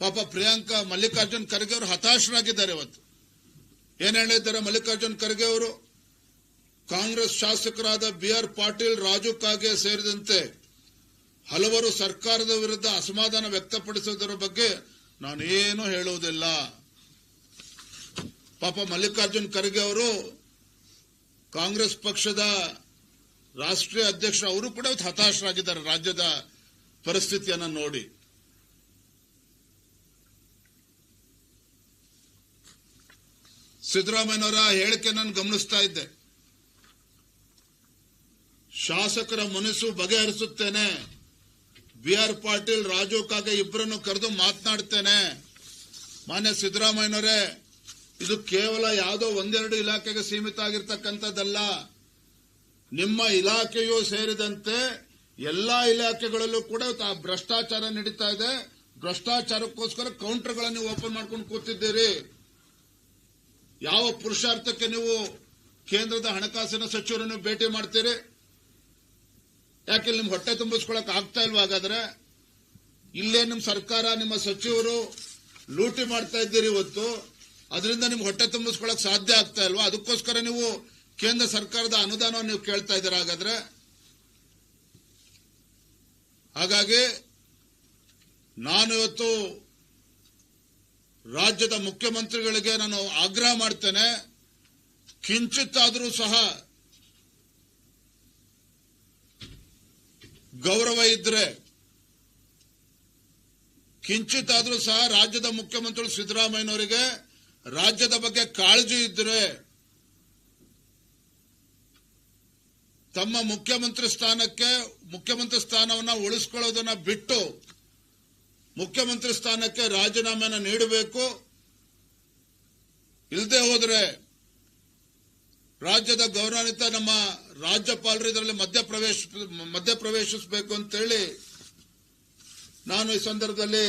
ಪಾಪ ಪ್ರಿಯಾಂಕಾ ಮಲ್ಲಿಕಾರ್ಜುನ್ ಖರ್ಗೆ ಅವರು ಹತಾಶರಾಗಿದ್ದಾರೆ ಇವತ್ತು. ಏನ್ ಹೇಳಿದ್ದಾರೆ ಮಲ್ಲಿಕಾರ್ಜುನ್ ಖರ್ಗೆ ಅವರು? ಕಾಂಗ್ರೆಸ್ ಶಾಸಕರಾದ ಬಿ ಆರ್ ಪಾಟೀಲ್, ರಾಜು ಕಾಗೆ ಸೇರಿದಂತೆ ಹಲವರು ಸರ್ಕಾರದ ವಿರುದ್ಧ ಅಸಮಾಧಾನ ವ್ಯಕ್ತಪಡಿಸುವುದರ ಬಗ್ಗೆ ನಾನೇನು ಹೇಳುವುದಿಲ್ಲ. ಪಾಪ ಮಲ್ಲಿಕಾರ್ಜುನ್ ಖರ್ಗೆ ಅವರು ಕಾಂಗ್ರೆಸ್ ಪಕ್ಷದ ರಾಷ್ಟ್ರೀಯ ಅಧ್ಯಕ್ಷ ಅವರು ಕೂಡ ಹತಾಶರಾಗಿದ್ದಾರೆ ರಾಜ್ಯದ ಪರಿಸ್ಥಿತಿಯನ್ನು ನೋಡಿ. ಸಿದ್ದರಾಮಯ್ಯನವರ ಹೇಳಿಕೆ ನಾನು ಗಮನಿಸ್ತಾ ಇದ್ದೆ. ಶಾಸಕರ ಮನಸ್ಸು ಬಗೆಹರಿಸುತ್ತೇನೆ. ಬಿ ಆರ್ ಪಾಟೀಲ್, ರಾಜು ಕಾಗೆ ಇಬ್ಬರನ್ನು ಕರೆದು ಮಾತನಾಡ್ತೇನೆ. ಮಾನ್ಯ ಸಿದ್ದರಾಮಯ್ಯನವರೇ, ಇದು ಕೇವಲ ಯಾವುದೋ ಒಂದೆರಡು ಇಲಾಖೆಗೆ ಸೀಮಿತ ಆಗಿರ್ತಕ್ಕಂಥದ್ದಲ್ಲ. ನಿಮ್ಮ ಇಲಾಖೆಯೂ ಸೇರಿದಂತೆ ಎಲ್ಲಾ ಇಲಾಖೆಗಳಲ್ಲೂ ಕೂಡ ಭ್ರಷ್ಟಾಚಾರ ನಡೀತಾ ಇದೆ. ಭ್ರಷ್ಟಾಚಾರಕ್ಕೋಸ್ಕರ ಕೌಂಟರ್ಗಳನ್ನು ಓಪನ್ ಮಾಡ್ಕೊಂಡು ಕೂತಿದ್ದೀರಿ. ಯಾವ ಪುರುಷಾರ್ಥಕ್ಕೆ ನೀವು ಕೇಂದ್ರದ ಹಣಕಾಸಿನ ಸಚಿವರನ್ನು ಭೇಟಿ ಮಾಡ್ತೀರಿ? ಯಾಕೆ ನಿಮ್ ಹೊಟ್ಟೆ ತುಂಬಿಸ್ಕೊಳಕ್ ಆಗ್ತಾ ಇಲ್ವಾ ಹಾಗಾದ್ರೆ? ಇಲ್ಲೇ ನಿಮ್ ಸರ್ಕಾರ, ನಿಮ್ಮ ಸಚಿವರು ಲೂಟಿ ಮಾಡ್ತಾ ಇದ್ದೀರಿ ಇವತ್ತು. ಅದರಿಂದ ನಿಮ್ಗೆ ಹೊಟ್ಟೆ ತುಂಬಿಸ್ಕೊಳಕ್ ಸಾಧ್ಯ ಆಗ್ತಾ ಇಲ್ವಾ? ಅದಕ್ಕೋಸ್ಕರ ನೀವು ಕೇಂದ್ರ ಸರ್ಕಾರದ ಅನುದಾನವನ್ನು ನೀವು ಕೇಳ್ತಾ ಇದ್ದೀರಾ ಹಾಗಾದ್ರೆ? ಹಾಗಾಗಿ ನಾನು ಇವತ್ತು ರಾಜ್ಯದ ಮುಖ್ಯಮಂತ್ರಿಗಳಿಗೆ ನಾನು ಆಗ್ರಹ ಮಾಡ್ತೇನೆ. ಕಿಂಚಿತ್ತಾದರೂ ಸಹ ಗೌರವ ಇದ್ರೆ, ಕಿಂಚಿತ್ತಾದರೂ ಸಹ ರಾಜ್ಯದ ಮುಖ್ಯಮಂತ್ರಿಗಳು ಸಿದ್ದರಾಮಯ್ಯನವರಿಗೆ ರಾಜ್ಯದ ಬಗ್ಗೆ ಕಾಳಜಿ ಇದ್ರೆ ತಮ್ಮ ಮುಖ್ಯಮಂತ್ರಿ ಸ್ಥಾನಕ್ಕೆ ಮುಖ್ಯಮಂತ್ರಿ ಸ್ಥಾನವನ್ನ ಉಳಿಸ್ಕೊಳ್ಳೋದನ್ನ ಬಿಟ್ಟು ಮುಖ್ಯಮಂತ್ರಿ ಸ್ಥಾನಕ್ಕೆ ರಾಜೀನಾಮೆನ ನೀಡಬೇಕು. ಇಲ್ಲದೆ ಹೋದ್ರೆ ರಾಜ್ಯದ ಗೌರವಾನ್ವಿತ ನಮ್ಮ ರಾಜ್ಯಪಾಲರು ಇದರಲ್ಲಿ ಮಧ್ಯಪ್ರವೇಶ, ಮಧ್ಯಪ್ರವೇಶಿಸಬೇಕು ಅಂತೇಳಿ ನಾನು ಈ ಸಂದರ್ಭದಲ್ಲಿ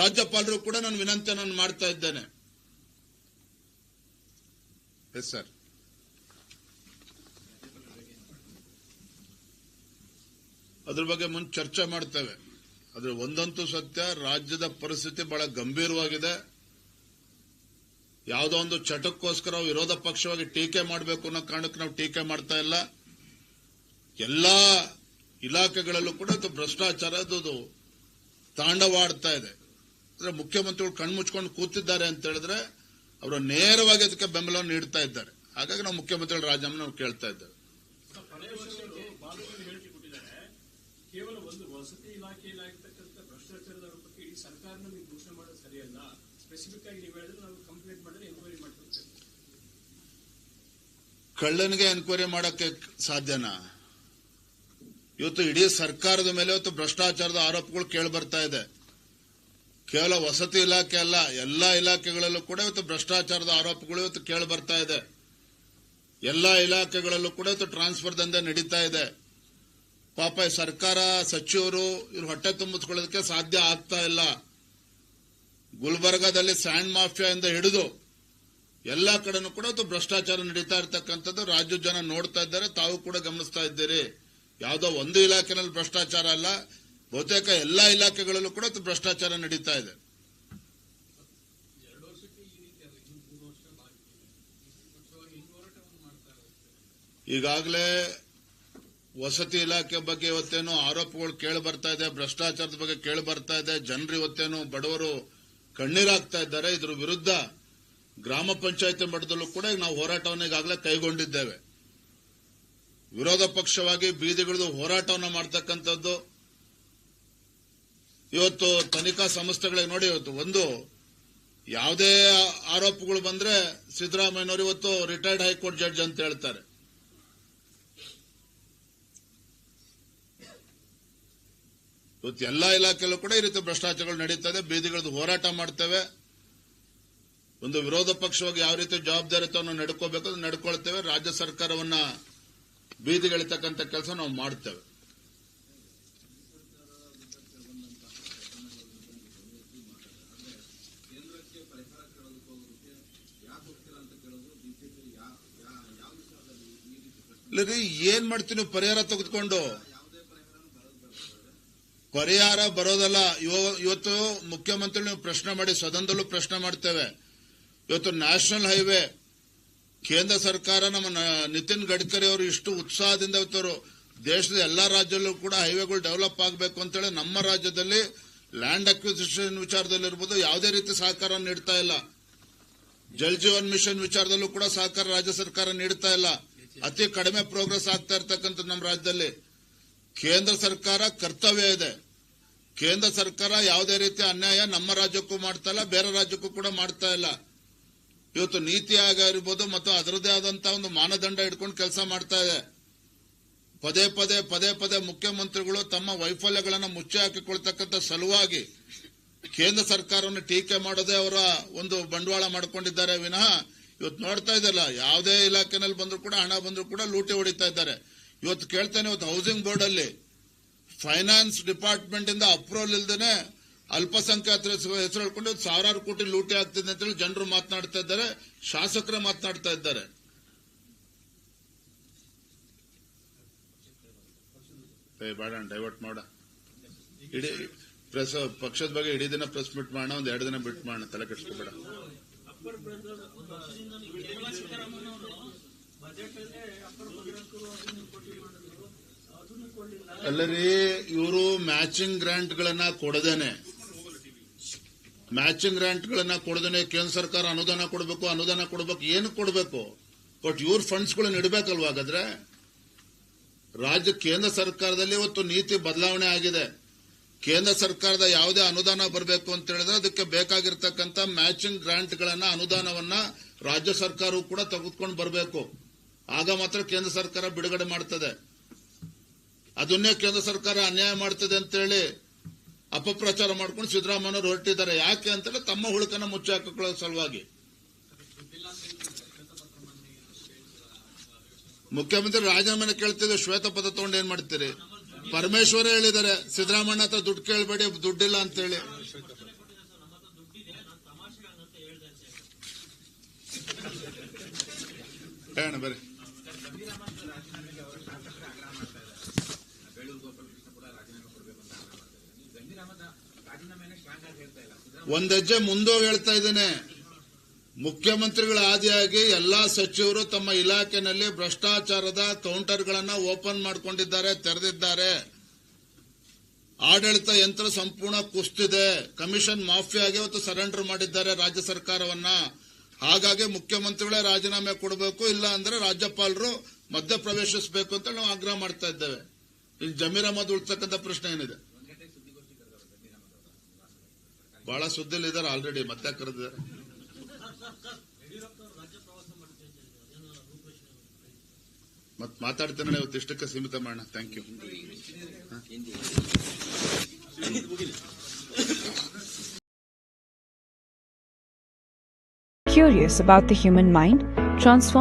ರಾಜ್ಯಪಾಲರು ಕೂಡ ನಾನು ವಿನಂತಿಯನ್ನು ಮಾಡ್ತಾ ಇದ್ದೇನೆ. ಎಸ್ ಸರ್ ಅದ್ರ ಬಗ್ಗೆ ಮುಂದೆ ಚರ್ಚೆ ಮಾಡ್ತೇವೆ. ಆದ್ರೆ ಒಂದಂತೂ ಸತ್ಯ, ರಾಜ್ಯದ ಪರಿಸ್ಥಿತಿ ಬಹಳ ಗಂಭೀರವಾಗಿದೆ. ಯಾವುದೋ ಒಂದು ಚಟಕ್ಕೋಸ್ಕರ ವಿರೋಧ ಪಕ್ಷವಾಗಿ ಟೀಕೆ ಮಾಡಬೇಕು ಅನ್ನೋ ಕಾರಣಕ್ಕೆ ನಾವು ಟೀಕೆ ಮಾಡ್ತಾ ಇಲ್ಲ. ಎಲ್ಲಾ ಇಲಾಖೆಗಳಲ್ಲೂ ಕೂಡ ಅದು ಭ್ರಷ್ಟಾಚಾರದ್ದು ತಾಂಡವಾಡ್ತಾ ಇದೆ. ಅಂದ್ರೆ ಮುಖ್ಯಮಂತ್ರಿಗಳು ಕಣ್ಮುಚ್ಕೊಂಡು ಕೂತಿದ್ದಾರೆ ಅಂತ ಹೇಳಿದ್ರೆ, ಅವರು ನೇರವಾಗಿ ಅದಕ್ಕೆ ಬೆಂಬಲವನ್ನು ನೀಡ್ತಾ ಇದ್ದಾರೆ. ಹಾಗಾಗಿ ನಾವು ಮುಖ್ಯಮಂತ್ರಿಗಳ ರಾಜೀನಾಮೆ ಕೇಳ್ತಾ ಇದ್ದೇವೆ ಪರಮೇಶ್ವರ್ ಬಾಲಕರು ಹೇಳಿಕೆ ಕೊಟ್ಟಿದ್ದಾರೆ ಕೇವಲ ಒಂದು ವಸತಿ ಇಲಾಖೆಯಲ್ಲಿ ಆಗಿರ್ತಕ್ಕಂಥ ಭ್ರಷ್ಟಾಚಾರದ ಆರೋಪಕ್ಕೆ ಇಡೀ ಸರ್ಕಾರನ ನೀವು ದೂಷಣೆ ಮಾಡೋದು ಸರಿಯಲ್ಲ ಸ್ಪೆಸಿಫಿಕ್ ನೀವು ಹೇಳಿದ್ರೆ ನಾವು ಕಂಪ್ಲೇಂಟ್ ಮಾಡಿದ್ರೆ ಎನ್ಕ್ವೈರಿ ಮಾಡ್ತೀವಿ ಕಳ್ಳನಿಗೆ ಎನ್ಕ್ವೈರಿ ಮಾಡಕ್ಕೆ ಸಾಧ್ಯನಾ? ಇವತ್ತು ಇಡೀ ಸರ್ಕಾರದ ಮೇಲೆ ಇವತ್ತು ಭ್ರಷ್ಟಾಚಾರದ ಆರೋಪಗಳು ಕೇಳಿ ಬರ್ತಾ ಇದೆ. ಕೇವಲ ವಸತಿ ಇಲಾಖೆ ಅಲ್ಲ, ಎಲ್ಲಾ ಇಲಾಖೆಗಳಲ್ಲೂ ಕೂಡ ಇವತ್ತು ಭ್ರಷ್ಟಾಚಾರದ ಆರೋಪಗಳು ಇವತ್ತು ಕೇಳಿ ಬರ್ತಾ ಇದೆ. ಎಲ್ಲಾ ಇಲಾಖೆಗಳಲ್ಲೂ ಕೂಡ ಇವತ್ತು ಟ್ರಾನ್ಸ್ಫರ್ ದಂಧೆ ನಡೀತಾ ಇದೆ. ಪಾಪ ಸರ್ಕಾರ ಸಚಿವರು ಇವ್ರು ಹೊಟ್ಟೆ ತುಂಬಿಸ್ಕೊಳ್ಳೋದಕ್ಕೆ ಸಾಧ್ಯ ಆಗ್ತಾ ಇಲ್ಲ. ಗುಲ್ಬರ್ಗಾದಲ್ಲಿ ಸ್ಯಾಂಡ್ ಮಾಫಿಯಾ ಇಂದ ಹಿಡಿದು ಎಲ್ಲಾ ಕಡೆನೂ ಕೂಡ ಅದು ಭ್ರಷ್ಟಾಚಾರ ನಡೀತಾ ಇರತಕ್ಕಂಥದ್ದು. ರಾಜ್ಯ ಜನ ನೋಡ್ತಾ ಇದ್ದಾರೆ, ತಾವು ಕೂಡ ಗಮನಿಸ್ತಾ ಇದ್ದೀರಿ. ಯಾವುದೋ ಒಂದು ಇಲಾಖೆನಲ್ಲಿ ಭ್ರಷ್ಟಾಚಾರ ಅಲ್ಲ, ಬಹುತೇಕ ಎಲ್ಲಾ ಇಲಾಖೆಗಳಲ್ಲೂ ಕೂಡ ಅದು ಭ್ರಷ್ಟಾಚಾರ ನಡೀತಾ ಇದೆ. ಈಗಾಗಲೇ ವಸತಿ ಇಲಾಖೆ ಬಗ್ಗೆ ಇವತ್ತೇನು ಆರೋಪಗಳು ಕೇಳಿ ಬರ್ತಾ ಇದೆ, ಭ್ರಷ್ಟಾಚಾರದ ಬಗ್ಗೆ ಕೇಳಿ ಬರ್ತಾ ಇದೆ. ಜನರು ಇವತ್ತೇನು ಬಡವರು ಕಣ್ಣೀರಾಗ್ತಾ ಇದ್ದಾರೆ. ಇದ್ರ ವಿರುದ್ಧ ಗ್ರಾಮ ಪಂಚಾಯತಿ ಮಟ್ಟದಲ್ಲೂ ಕೂಡ ನಾವು ಹೋರಾಟವನ್ನು ಈಗಾಗಲೇ ಕೈಗೊಂಡಿದ್ದೇವೆ. ವಿರೋಧ ಪಕ್ಷವಾಗಿ ಬೀದಿಗಿಳಿದು ಹೋರಾಟವನ್ನು ಮಾಡ್ತಕ್ಕಂಥದ್ದು ಇವತ್ತು ತನಿಖಾ ಸಂಸ್ಥೆಗಳಿಗೆ ನೋಡಿ ಇವತ್ತು ಒಂದು ಯಾವುದೇ ಆರೋಪಗಳು ಬಂದ್ರೆ ಸಿದ್ದರಾಮಯ್ಯನವರು ಇವತ್ತು ರಿಟೈರ್ಡ್ ಹೈಕೋರ್ಟ್ ಜಡ್ಜ್ ಅಂತ ಹೇಳ್ತಾರೆ. ಇವತ್ತು ಎಲ್ಲ ಇಲಾಖೆಯಲ್ಲೂ ಕೂಡ ಈ ರೀತಿ ಭ್ರಷ್ಟಾಚಾರಗಳು ನಡೀತದೆ, ಬೀದಿಗಳದ್ದು ಹೋರಾಟ ಮಾಡ್ತೇವೆ. ಒಂದು ವಿರೋಧ ಪಕ್ಷವಾಗಿ ಯಾವ ರೀತಿ ಜವಾಬ್ದಾರಿತವನ್ನು ನಡ್ಕೋಬೇಕು ಅದು ನಡ್ಕೊಳ್ತೇವೆ. ರಾಜ್ಯ ಸರ್ಕಾರವನ್ನ ಬೀದಿಗಳಿತಕ್ಕಂಥ ಕೆಲಸ ನಾವು ಮಾಡ್ತೇವೆ. ಏನ್ ಮಾಡ್ತೀವಿ ನೀವು ಪರಿಹಾರ ತೆಗೆದುಕೊಂಡು? ಪರಿಹಾರ ಬರೋದಲ್ಲ. ಇವ- ಇವತ್ತು ಮುಖ್ಯಮಂತ್ರಿ ನೀವು ಪ್ರಶ್ನೆ ಮಾಡಿ, ಸದನದಲ್ಲೂ ಪ್ರಶ್ನೆ ಮಾಡ್ತೇವೆ. ಇವತ್ತು ನ್ಯಾಷನಲ್ ಹೈವೇ, ಕೇಂದ್ರ ಸರ್ಕಾರ ನಮ್ಮ ನಿತಿನ್ ಗಡ್ಕರಿ ಅವರು ಇಷ್ಟು ಉತ್ಸಾಹದಿಂದ ಇವತ್ತು ದೇಶದ ಎಲ್ಲಾ ರಾಜ್ಯಲ್ಲೂ ಕೂಡ ಹೈವೇಗಳು ಡೆವಲಪ್ ಆಗಬೇಕು ಅಂತೇಳಿ ನಮ್ಮ ರಾಜ್ಯದಲ್ಲಿ ಲ್ಯಾಂಡ್ ಅಕ್ವಿಸಿಷನ್ ವಿಚಾರದಲ್ಲಿರ್ಬೋದು ಯಾವುದೇ ರೀತಿ ಸಹಕಾರ ನೀಡ್ತಾ ಇಲ್ಲ. ಜಲ್ ಜೀವನ್ ಮಿಷನ್ ವಿಚಾರದಲ್ಲೂ ಕೂಡ ಸಹಕಾರ ರಾಜ್ಯ ಸರ್ಕಾರ ನೀಡ್ತಾ ಇಲ್ಲ. ಅತಿ ಕಡಿಮೆ ಪ್ರೋಗ್ರೆಸ್ ಆಗ್ತಾ ಇರ್ತಕ್ಕಂಥ ನಮ್ಮ ರಾಜ್ಯದಲ್ಲಿ. ಕೇಂದ್ರ ಸರ್ಕಾರ ಕರ್ತವ್ಯ ಇದೆ. ಕೇಂದ್ರ ಸರ್ಕಾರ ಯಾವುದೇ ರೀತಿ ಅನ್ಯಾಯ ನಮ್ಮ ರಾಜ್ಯಕ್ಕೂ ಮಾಡ್ತಾ ಇಲ್ಲ, ಬೇರೆ ರಾಜ್ಯಕ್ಕೂ ಕೂಡ ಮಾಡ್ತಾ ಇಲ್ಲ. ಇವತ್ತು ನೀತಿ ಆಯೋಗ ಇರ್ಬೋದು ಮತ್ತು ಅದರದೇ ಆದಂತಹ ಒಂದು ಮಾನದಂಡ ಇಟ್ಕೊಂಡು ಕೆಲಸ ಮಾಡ್ತಾ ಇದೆ. ಪದೇ ಪದೇ ಪದೇ ಪದೇ ಮುಖ್ಯಮಂತ್ರಿಗಳು ತಮ್ಮ ವೈಫಲ್ಯಗಳನ್ನು ಮುಚ್ಚಿ ಹಾಕಿಕೊಳ್ತಕ್ಕಂಥ ಸಲುವಾಗಿ ಕೇಂದ್ರ ಸರ್ಕಾರವನ್ನು ಟೀಕೆ ಮಾಡೋದೇ ಅವರ ಒಂದು ಬಂಡವಾಳ ಮಾಡಿಕೊಂಡಿದ್ದಾರೆ. ವಿನಃ ಇವತ್ತು ನೋಡ್ತಾ ಇದ್ದಲ್ಲ ಯಾವುದೇ ಇಲಾಖೆನಲ್ಲಿ ಬಂದರೂ ಕೂಡ ಹಣ ಬಂದರೂ ಕೂಡ ಲೂಟಿ ಹೊಡಿತಾ ಇದ್ದಾರೆ. ಇವತ್ತು ಕೇಳ್ತಾನೆ ಇವತ್ತು ಹೌಸಿಂಗ್ ಬೋರ್ಡ್ ಅಲ್ಲಿ ಫೈನಾನ್ಸ್ ಡಿಪಾರ್ಟ್ಮೆಂಟ್ ಇಂದ ಅಪ್ರೂವಲ್ ಇಲ್ದೇನೆ ಅಲ್ಪಸಂಖ್ಯಾತರ ಹೆಸರು ಹೇಳ್ಕೊಂಡು ಸಾವಿರಾರು ಕೋಟಿ ಲೂಟಿ ಆಗ್ತಿದೆ ಅಂತೇಳಿ ಜನರು ಮಾತನಾಡ್ತಾ ಇದ್ದಾರೆ, ಶಾಸಕರು ಮಾತನಾಡ್ತಾ ಇದ್ದಾರೆ. ಬೇಡ ಡೈವರ್ಟ್ ಮಾಡ. ಇಡೀ ಪ್ರೆಸ್ ಪಕ್ಷದ ಬಗ್ಗೆ ಇಡೀ ದಿನ ಪ್ರೆಸ್ ಮೀಟ್ ಮಾಡೋಣ, ಒಂದ್ ಎರಡು ದಿನ ಬಿಟ್ ಮಾಡೋಣ, ತಲೆ ಕೆಡಿಸ್ಕೋಬೇಡ. ಬಜೆಟ್ ಭದ್ರಕ್ಕೂ ಅದನ್ನು ಕೊಟ್ಟು ಮಾಡಿದ್ರು ಅದನ್ನು ಕೊಂಡಿಲ್ಲ ಅಲ್ಲರಿ ಇವರು ಮ್ಯಾಚಿಂಗ್ ಗ್ರಾಂಟ್ ಗಳನ್ನ ಕೊಡದೇನೆ. ಮ್ಯಾಚಿಂಗ್ ಗ್ರಾಂಟ್ ಗಳನ್ನ ಕೊಡದೇನೆ, ಕೇಂದ್ರ ಸರ್ಕಾರ ಅನುದಾನ ಕೊಡಬೇಕು ಅನುದಾನ ಕೊಡಬೇಕು, ಏನು ಕೊಡಬೇಕು? ಬಟ್ ಇವ್ರ ಫಂಡ್ಸ್ ಗಳನ್ನ ಇಡಬೇಕಲ್ವಾ ಹಾಗಾದ್ರೆ? ರಾಜ್ಯ, ಕೇಂದ್ರ ಸರ್ಕಾರದಲ್ಲಿ ಇವತ್ತು ನೀತಿ ಬದಲಾವಣೆ ಆಗಿದೆ. ಕೇಂದ್ರ ಸರ್ಕಾರದ ಯಾವುದೇ ಅನುದಾನ ಬರಬೇಕು ಅಂತ ಹೇಳಿದ್ರೆ ಅದಕ್ಕೆ ಬೇಕಾಗಿರ್ತಕ್ಕಂಥ ಮ್ಯಾಚಿಂಗ್ ಗ್ರಾಂಟ್ ಗಳನ್ನ, ಅನುದಾನವನ್ನ ರಾಜ್ಯ ಸರ್ಕಾರವು ಕೂಡ ತೆಗೆದುಕೊಂಡು ಬರಬೇಕು. ಆಗ ಮಾತ್ರ ಕೇಂದ್ರ ಸರ್ಕಾರ ಬಿಡುಗಡೆ ಮಾಡ್ತದೆ. ಅದನ್ನೇ ಕೇಂದ್ರ ಸರ್ಕಾರ ಅನ್ಯಾಯ ಮಾಡ್ತದೆ ಅಂತೇಳಿ ಅಪಪ್ರಚಾರ ಮಾಡ್ಕೊಂಡು ಸಿದ್ದರಾಮಯ್ಯವರು ಹೊರಟಿದ್ದಾರೆ. ಯಾಕೆ ಅಂತೇಳಿ ತಮ್ಮ ಹುಳುಕನ್ನ ಮುಚ್ಚಿ ಹಾಕಿಕೊಳ್ಳೋ ಸಲುವಾಗಿ. ಮುಖ್ಯಮಂತ್ರಿ ರಾಜೀನಾಮೆನ ಶ್ವೇತ ಪದ ತಗೊಂಡು ಏನ್ ಮಾಡ್ತೀರಿ? ಪರಮೇಶ್ವರ ಹೇಳಿದ್ದಾರೆ ಸಿದ್ದರಾಮಯ್ಯ ಹತ್ರ ದುಡ್ಡು ಕೇಳಬೇಡಿ, ದುಡ್ಡಿಲ್ಲ ಅಂತೇಳಿ. ಹೇಳೋಣ ಬರ್ರಿ. ಒಂದ್ ಹೆಜ್ಜೆ ಮುಂದೋಗಿ ಹೇಳ್ತಾ ಇದ್ದೇನೆ. ಮುಖ್ಯಮಂತ್ರಿಗಳ ಆದಿಯಾಗಿ ಎಲ್ಲಾ ಸಚಿವರು ತಮ್ಮ ಇಲಾಖೆನಲ್ಲಿ ಭ್ರಷ್ಟಾಚಾರದ ಕೌಂಟರ್ಗಳನ್ನು ಓಪನ್ ಮಾಡಿಕೊಂಡಿದ್ದಾರೆ, ತೆರೆದಿದ್ದಾರೆ. ಆಡಳಿತ ಯಂತ್ರ ಸಂಪೂರ್ಣ ಕುಸ್ತಿದೆ. ಕಮಿಷನ್ ಮಾಫಿಯಾಗೆ ಇವತ್ತು ಸರೆಂಡರ್ ಮಾಡಿದ್ದಾರೆ ರಾಜ್ಯ ಸರ್ಕಾರವನ್ನ. ಹಾಗಾಗಿ ಮುಖ್ಯಮಂತ್ರಿಗಳೇ ರಾಜೀನಾಮೆ ಕೊಡಬೇಕು, ಇಲ್ಲ ಅಂದ್ರೆ ರಾಜ್ಯಪಾಲರು ಮಧ್ಯ ಪ್ರವೇಶಿಸಬೇಕು ಅಂತ ನಾವು ಆಗ್ರಹ ಮಾಡ್ತಾ ಇದ್ದೇವೆ. ಇಲ್ಲಿ ಜಮೀರ್ ಅಹಮದ್ ಉಳ್ತಕ್ಕಂಥ ಪ್ರಶ್ನೆ ಏನಿದೆ? ಬಹಳ ಸುದ್ದಿಲಿದ್ದಾರೆ ಆಲ್ರೆಡಿ, ಮತ್ತೆ ಕರೆದಿದ್ದಾರೆ? ಮತ್ ಮಾತಾಡ್ತೇನೆ ಇವತ್ತು ಇಷ್ಟಕ್ಕೆ ಸೀಮಿತ ಮಾಡೋಣ thank you curious about the human mind Transform